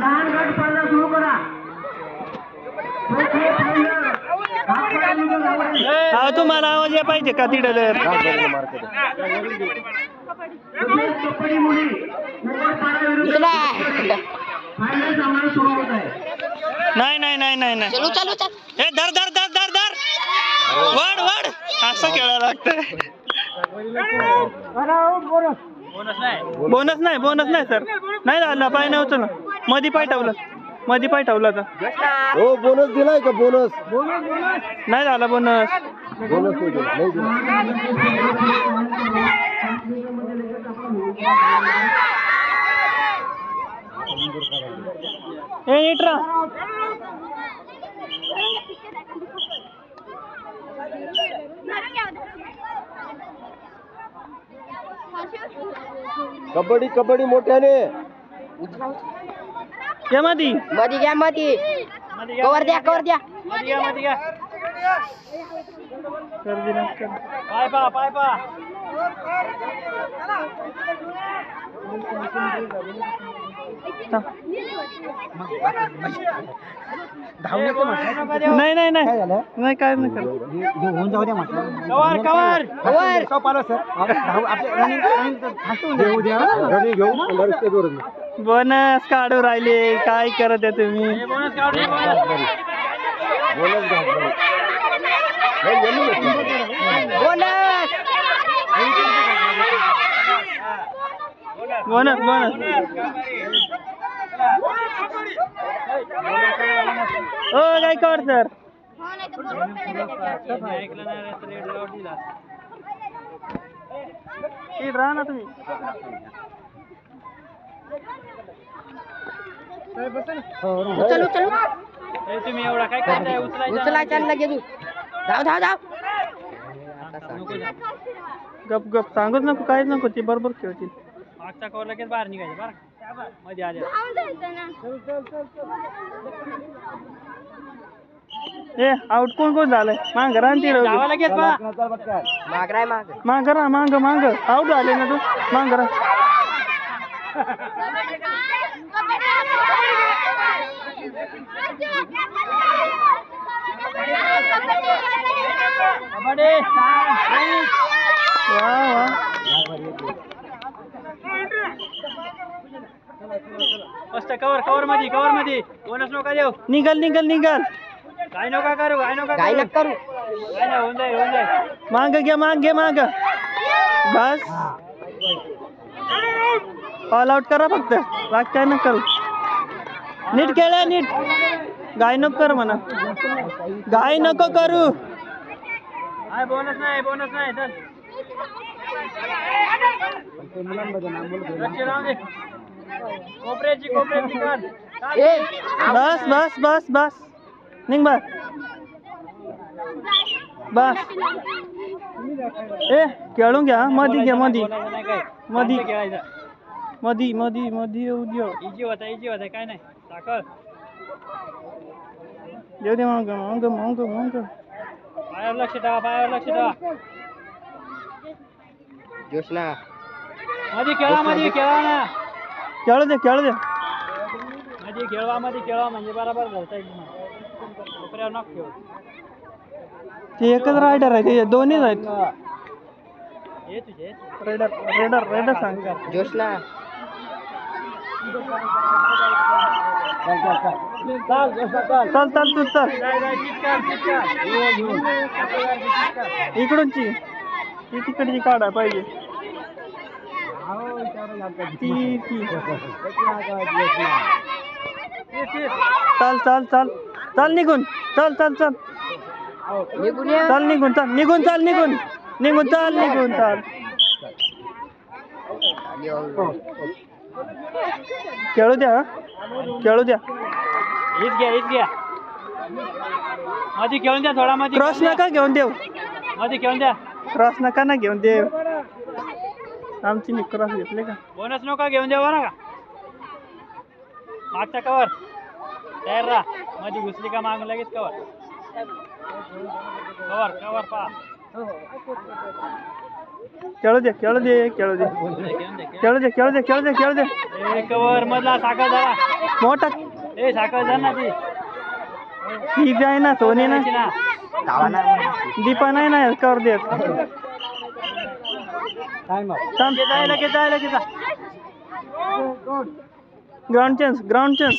लहान गट स्पर्धा सुरू करा. अहो तुम्हाला आवाज या पाहिजे का तिथं तर कबड्डी मुली उमरपाडा विरुद्ध फायनल सामना सुरू होत आहे. नाही नाही नाही नाही नाही. चलू चलू चल. ए धर धर धर धर धर. वड वड. असं खेळायला लागतं बोनस नाही बोनस नाही सर. नाही झालं पाय नाही उचललं. मधी पाय ठेवलं. मधी पाय ठेवला तर हो बोनस दिलाय का बोनस नाही झाला बोनस बोनस नाही दिला नाही दिला. ए नीट राहा कबड्डी कबड्डी मोठ्याने. ये मधी. मधी घ्या मधी. कवर द्या कवर द्या. कर दिलं, कर. पाय पा पाय पा थांब. नाही नाही. नाही नाही काय नाही करत. Cover cover. घेऊ द्या रनिंग घेऊ पंधरा स्टेजवर बोनस काढू राहिले काय करत आहे तुम्ही बोनस काढ रे, बोनस. बोनस घ्या नाही, यांनी घेतलं. बोनस काढू राहिले. काय करत आहे तुम्ही? Bonus bonus. तर रेड लावून सर? राहा ना तुम्ही. उचल उचल. तुम्ही एवढा काय करताय? उचलायचा लगेच धाव. गप गप. सांगूच नको काहीच नको. ती बरोबर खेळतील. मागचा कवर लगेच बाहेर निघायचं बरं? मध्ये आल्या. ए आउट कोण कोण झालंय? मांग रान ती लगेच माग राय माग. मांग रा मांग मांग. आउट झाले ना तू? मांग रा कवर कवर मध्ये कवर मध्ये बोनस नका देऊ. निघल निघल निघल. काय नका करू काय नका काय करू. नका करू. काय नाही होऊन जाईल होऊन जाईल. मांग घ्या मांग घे मांग. बस. ऑल आउट करा फक्त. बाकी काय नको करू. नीट खेळा नीट. गाय नको कर म्हणा. गाय नको करू. बोनस नाही बोनस नाही बस बस बस बस. निघ बस बस. ए खेळून घ्या. मधी घ्या मधी. मधी. खेळायचं. मधी मधी मधी येऊ देऊ इजी होता इजी होता काय नाही. साखर देऊ दे मांग मांग मांग मांग. पायावर लक्ष ठेवा पायावर लक्ष ठेवा. जोशना मध्ये खेळा मध्ये खेळा ना. खेळू दे खेळू दे. मध्ये खेळवा मध्ये खेळवा म्हणजे बरोबर घालता येईल. कोपऱ्यावर नॉक ठेव. ते एकच रायडर आहे ते दोन्हीच आहेत. ये तुझे रेडर रेडर रेडर सांग. जोशना चल चल तू चल. इकडूनची. ती तिकडची काढा पाहिजे. ती ती. चल चल चल. चल निघून. चल चल चल. चल निघून चल. निघून चल निघून. निघून चल निघून चल. खेळू द्या? खेळू द्या. हीच घ्या हीच घ्या. मध्ये खेळून द्या थोडा मध्ये क्रॉस नका घेऊन देऊ. मध्ये खेळून द्या. क्रॉस नका ना घेऊन देऊ. आमची मी क्रॉस घेतले का? बोनस नका घेऊन द्या बरं का? मागचा कवर. तयार राहा. मध्ये घुसली का माग लगेच कवर. कवर कवर पा खेळू दे खेळू दे खेळू दे खेळू दे खेळू दे खेळू दे खेळू दे ए, कवर मधला साखर धरा मोठा ए साखर जा ना ती ही आहे ना सोनी ना ना धावा ना दीपा नाही ना कर देत टाइम थांब. लगेच आहे लगेच ग्राउंड चेंज ग्राउंड चेंज